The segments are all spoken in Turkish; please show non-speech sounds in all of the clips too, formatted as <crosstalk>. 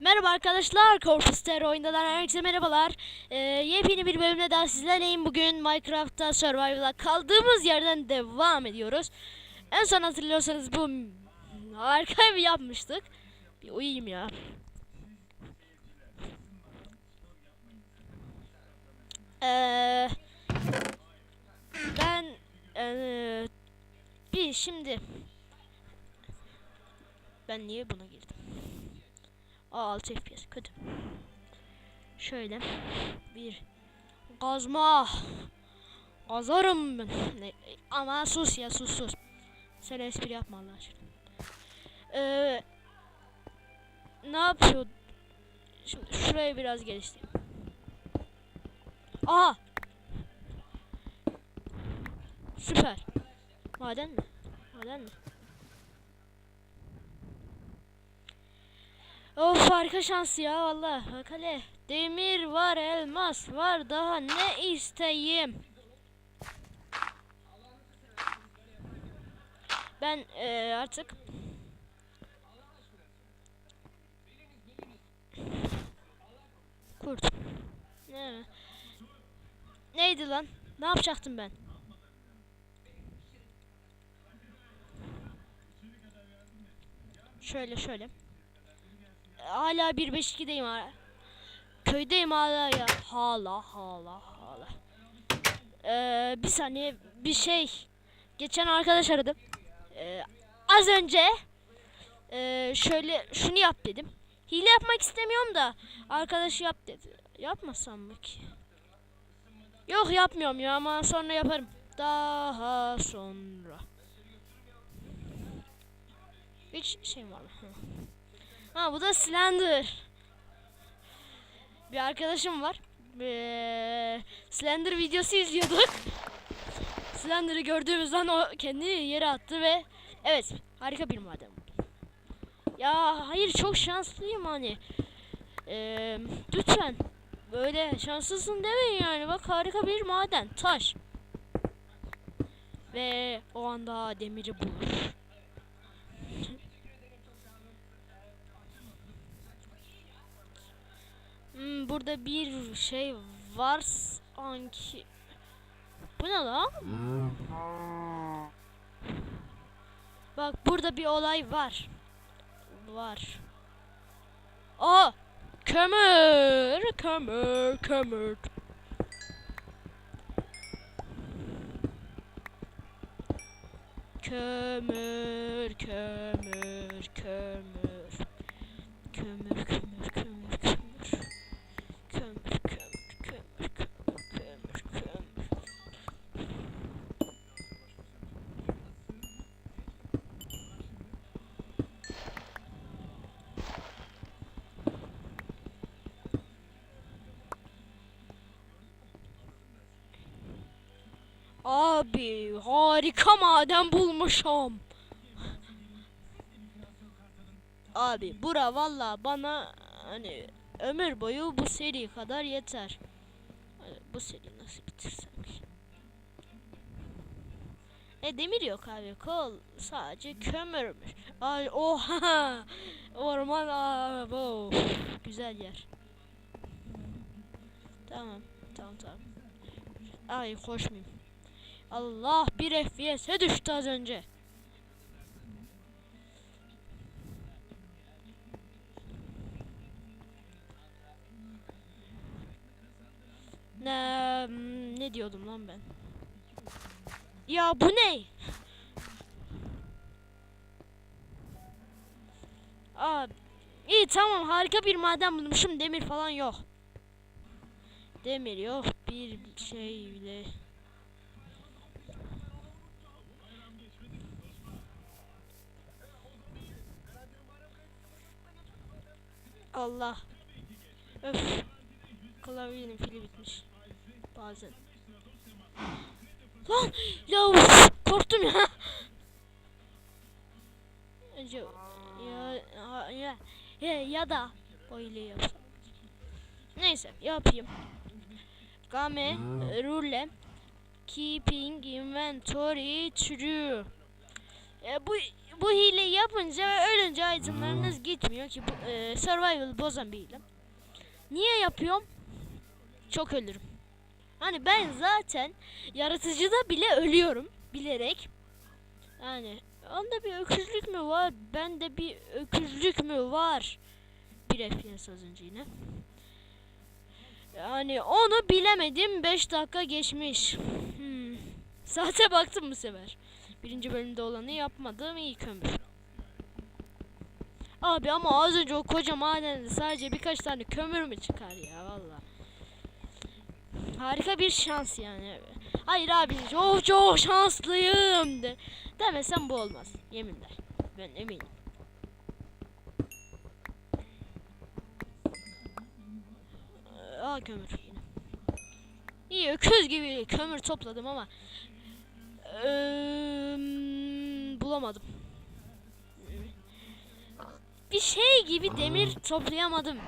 Merhaba arkadaşlar, Corpus Terror oyundadan herkese merhabalar. Ee, yepyeni bir bölümde daha sizlerleyim. Bugün Minecraft'ta Survival'a kaldığımız yerden devam ediyoruz. En son hatırlıyorsanız bu harika bir yapmıştık. Bir uyuyayım ya. Ee, ben ee, bir şimdi ben niye buna girdim? Aa 6 FPS kötü. Şöyle bir gazma gazarım ben. Ne, ama sus ya sus sus. Sen espri yapma Allah aşkına. Ee, ne yapıyor? Şimdi şurayı biraz geliştireyim. Aha! Süper. Maden mi? Maden mi? Of harika şans ya valla. Hele. Demir var, elmas var. Daha ne isteyeyim? Ben eee, artık kurt. Ne? Neydi lan? Ne yapacaktım ben? Şöyle şöyle. Hala 1-5-2'deyim hala. Köydeyim hala ya. Hala hala hala. Ee, bir saniye bir şey. Geçen arkadaş aradı. Ee, az önce ee, şöyle şunu yap dedim. Hile yapmak istemiyorum da arkadaş yap dedi. Yapmasam mı ki? Yok yapmıyorum ya ama sonra yaparım. Daha sonra. Hiç şey var mı? Ha bu da Slender. Bir arkadaşım var. Ee, Slender videosu izliyorduk. Slender'ı gördüğümüzden o kendini yere attı ve evet harika bir maden. Ya hayır çok şanslıyım hani. Ee, lütfen böyle şanslısın demeyin yani bak harika bir maden taş. Ve o anda demiri bulur. Hmm, burada bir şey var sanki. Bu ne lan? Bak burada bir olay var. Var. Aa! Kömür, kömür, kömür. Kömür, kömür, kömür. Kömür, kömür, Abi harika maden bulmuşum. Abi bura valla bana hani ömür boyu bu seri kadar yeter. Hani bu seri nasıl bitirsem ki? E demir yok abi kol sadece kömürmüş. Ay oha orman abi of, güzel yer. Tamam tamam tamam. Ay koşmayayım. Allah bir FPS'e düştü az önce. Ne ne diyordum lan ben? Ya bu ne? Aa, iyi tamam harika bir maden bulmuşum demir falan yok. Demir yok bir şey Allah. Öf. Klavyenin pili bitmiş. Bazen. Lan ya uf, korktum ya. Önce ya ya ya ya, da böyle yapsam. Neyse yapayım. Game rule keeping inventory true. E, bu bu hileyi yapınca ve ölünce itemlarınız gitmiyor ki bu e, survival bozan bir hile. Niye yapıyorum? Çok ölürüm. Hani ben zaten yaratıcıda bile ölüyorum bilerek. Yani onda bir öküzlük mü var? Bende bir öküzlük mü var? Bir FPS az önce yine. Yani onu bilemedim 5 dakika geçmiş. Hmm. Saate baktım bu sefer. Birinci bölümde olanı yapmadım iyi kömür. Abi ama az önce o koca madende sadece birkaç tane kömür mü çıkar ya valla. Harika bir şans yani. Hayır abi çok çok şanslıyım de. Demesem bu olmaz. Yeminle. Ben eminim. Aa kömür. İyi öküz gibi kömür topladım ama eee, bulamadım. Bir şey gibi demir toplayamadım.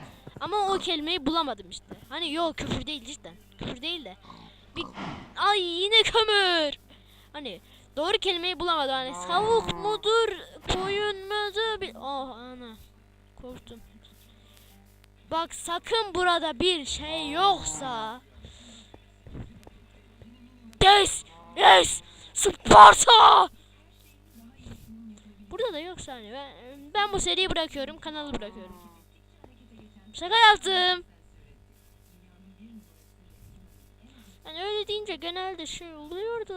Ama o kelimeyi bulamadım işte. Hani yok küfür değil cidden. Küfür değil de. Bir... Ay yine kömür. Hani doğru kelimeyi bulamadım. Hani savuk mudur, koyun mudur? Bir... Oh ana. Korktum. Bak sakın burada bir şey yoksa. Yes! Yes! Sparta! Burada da yoksa hani ben, ben bu seriyi bırakıyorum, kanalı bırakıyorum. Şaka yaptım. Yani öyle deyince genelde şey oluyordu.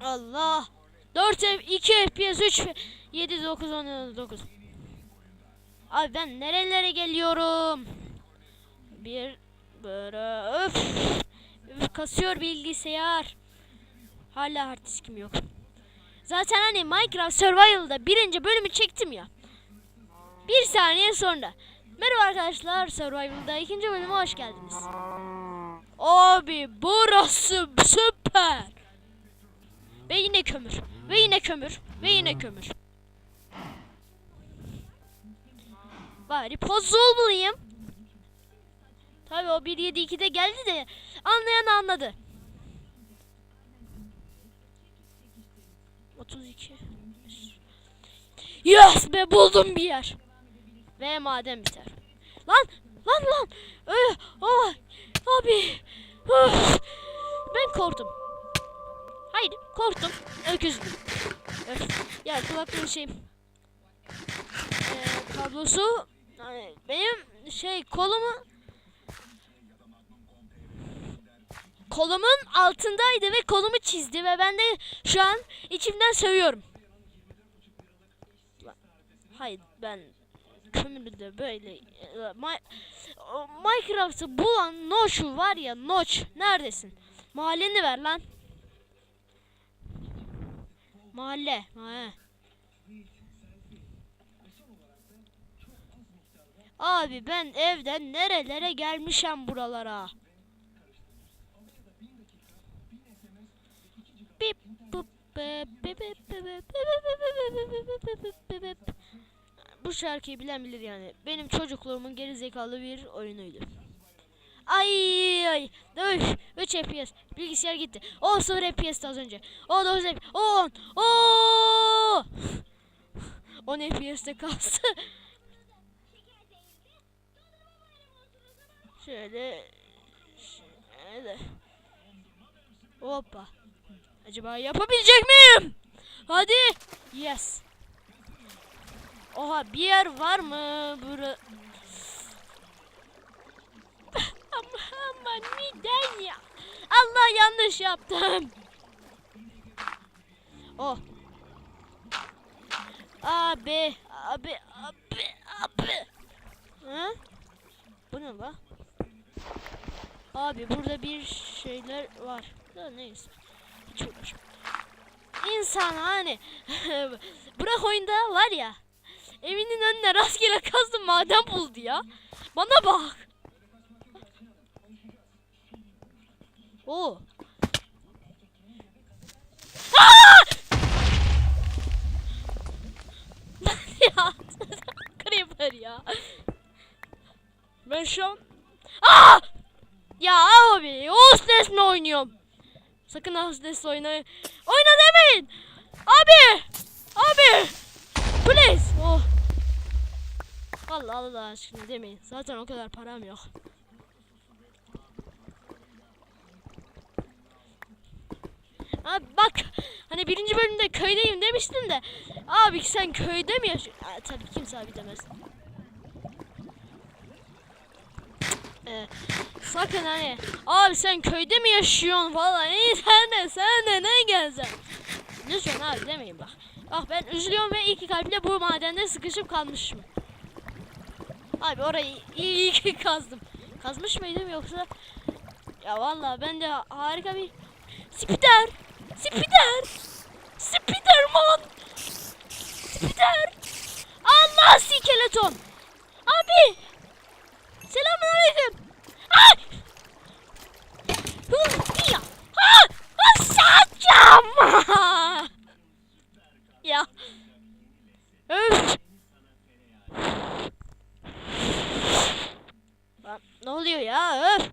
Allah. 4 F 2 FPS 3 F- 7 9 10 9. Abi ben nerelere geliyorum? Bir böyle öf. Kasıyor bilgisayar. Hala hard diskim yok. Zaten hani Minecraft Survival'da birinci bölümü çektim ya. Bir saniye sonra. Merhaba arkadaşlar Survival'da ikinci bölüme hoş geldiniz. Abi burası süper. Ve yine kömür. Ve yine kömür. Ve yine kömür. Bari puzzle bulayım. Tabii o 1.7.2'de geldi de anlayan anladı. 32 Yes be buldum bir yer. Ve maden biter. Lan lan lan. Öh, oh, abi. Öf. Ben korktum. Hayır korktum. Öküzdüm. Öf. Ya kulaklığın şey. Ee, kablosu benim şey kolumu kolumun altındaydı ve kolumu çizdi ve ben de şu an içimden sövüyorum. Hayır ben kömürü de böyle e, o Minecraft'ı bulan Noş'u var ya Noç neredesin? Mahalleni ver lan. Mahalle. He. Abi ben evden nerelere gelmişim buralara. Bu şarkıyı bilen bilir yani. Benim çocukluğumun gerizekalı bir oyunuydu. Ay ay. Üf, 3 FPS. Bilgisayar gitti. O 0 FPS'ti az önce. O 9 FPS. O 10. O 10 FPS'te kalsın. Şöyle şöyle. Hoppa. Acaba yapabilecek miyim? Hadi. Yes. Oha bir yer var mı? Bura... <laughs> ama, ama neden ya? Allah yanlış yaptım. Oh. Abi, abi, abi, abi. Ha? Bu ne la? Abi burada bir şeyler var. Da neyse. Hiç uğraşmam. İnsan hani <laughs> bırak oyunda var ya evinin önüne rastgele kazdı maden buldu ya. Bana bak. Oo. Aa! <laughs> ya <laughs> creeper ya. Ben şu an Aa! Ya abi Hostess mi oynuyorum? Sakın Hostess oyna. Oyna demeyin. Abi. Abi. Please. Oh. Allah Allah aşkına demeyin. Zaten o kadar param yok. Abi bak hani birinci bölümde köydeyim demiştin de abi sen köyde mi yaşıyorsun? Aa, tabii kimse abi demez. Ee, sakın hani abi sen köyde mi yaşıyorsun falan iyi <laughs> sen de sen de ne geleceksin? Lütfen abi demeyin bak. Bak ben üzülüyorum ve iki kalple bu madende sıkışıp kalmışım. Abi orayı iyi, ki kazdım. Kazmış mıydım yoksa? Ya vallahi ben de harika bir Spider! Spider! Spiderman! Spider! Allah skeleton! Abi! Selamünaleyküm. Ya. Öf! Lan, ne oluyor ya? Öf!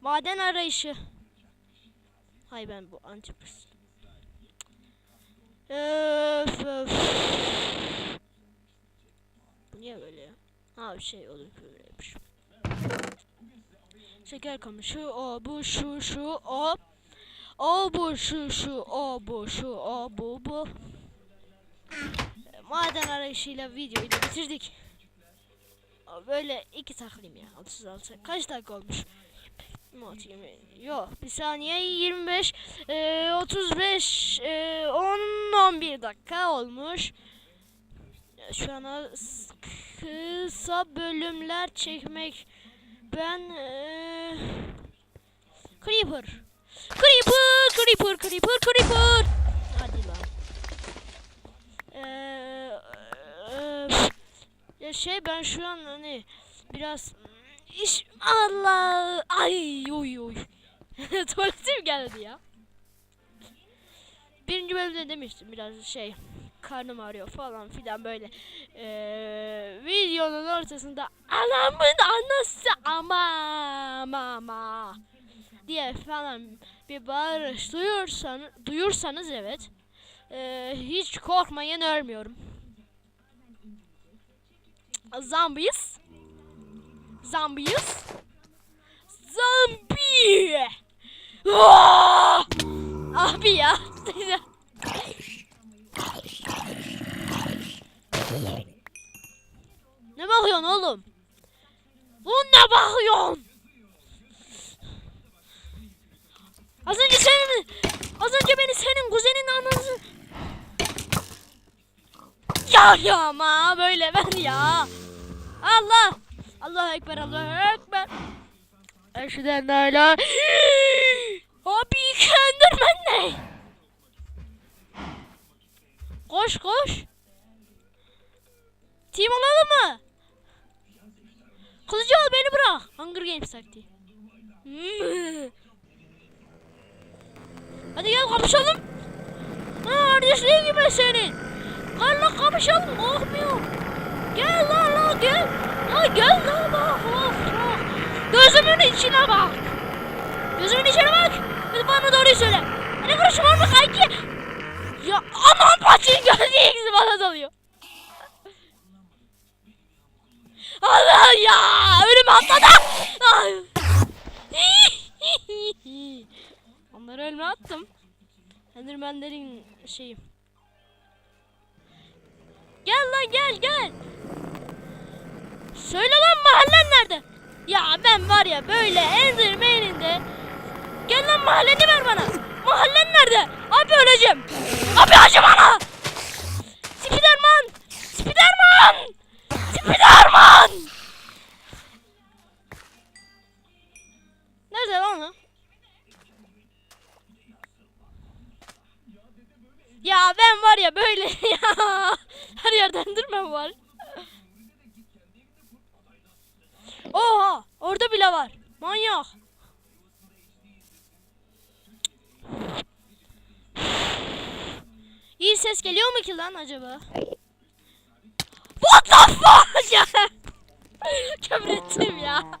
Maden arayışı. Hay ben bu antipus. Öf öf. Niye böyle ya? Ha bir şey olur böyleymiş. Şeker kamışı o bu şu şu o. O bu şu şu o bu şu o bu bu. Maden arayışıyla videoyu da bitirdik. Böyle iki taklayayım ya. 36. Kaç dakika olmuş? Not 20. Yok bir saniye 25 e, 35 e, 10 11 dakika olmuş. Şu an kısa bölümler çekmek ben e, Creeper Creeper Creeper Creeper Creeper Hadi lan. Eee e, ya şey ben şu an hani biraz iş Allah ay oy oy <laughs> tuvaletim geldi ya. Birinci bölümde demiştim biraz şey karnım ağrıyor falan filan böyle eee, videonun ortasında anamın anası ama ama ama diye falan bir bağırış duyursan, duyursanız evet eee, hiç korkmayın ölmüyorum. Zombies. Zombies. Zombie. Aa! Abi ya. ne bakıyorsun oğlum? Lan ne bakıyorsun? Az önce senin, az önce beni senin kuzenin anası. Ya ya ama böyle ben ya. Allah. Allahu Ekber, Allahu Ekber. Eşheden la ilahe- Abi Enderman ne? Koş koş. Team alalım mı? Kılıcı al beni bırak. Hunger Games taktiği. Hmm. Hadi gel kapışalım. Ha, kardeşliğin gibi senin. Gel lan kapışalım. Korkmuyor. Gel lan lan gel. Ha gel lan bak bak bak. Gözümün içine bak. Gözümün içine bak. De bana doğruyu söyle. Kuruşum var mı kanki? Ya aman paçın gözü <laughs> bana dalıyor. Allah ya önüm atladı. Onları önüme attım. Endermanlerin şeyi. Gel lan gel gel. Söyle lan mahallen nerede? Ya ben var ya böyle Enderman'inde. Gel lan mahalleni ver bana. Mahallen nerede? Abi öleceğim. Abi acı bana. Spiderman. Spiderman. Spiderman. Nerede lan o? Ya ben var ya böyle <laughs> ya. Her yerden durmam var. Oha orada bile var. Manyak. İyi ses geliyor mu ki lan acaba? What the fuck <laughs> ya? Kömrettim ya.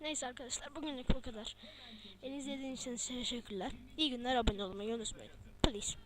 Neyse arkadaşlar bugünlük bu kadar. Beni izlediğiniz için teşekkürler. İyi günler abone olmayı unutmayın. Please.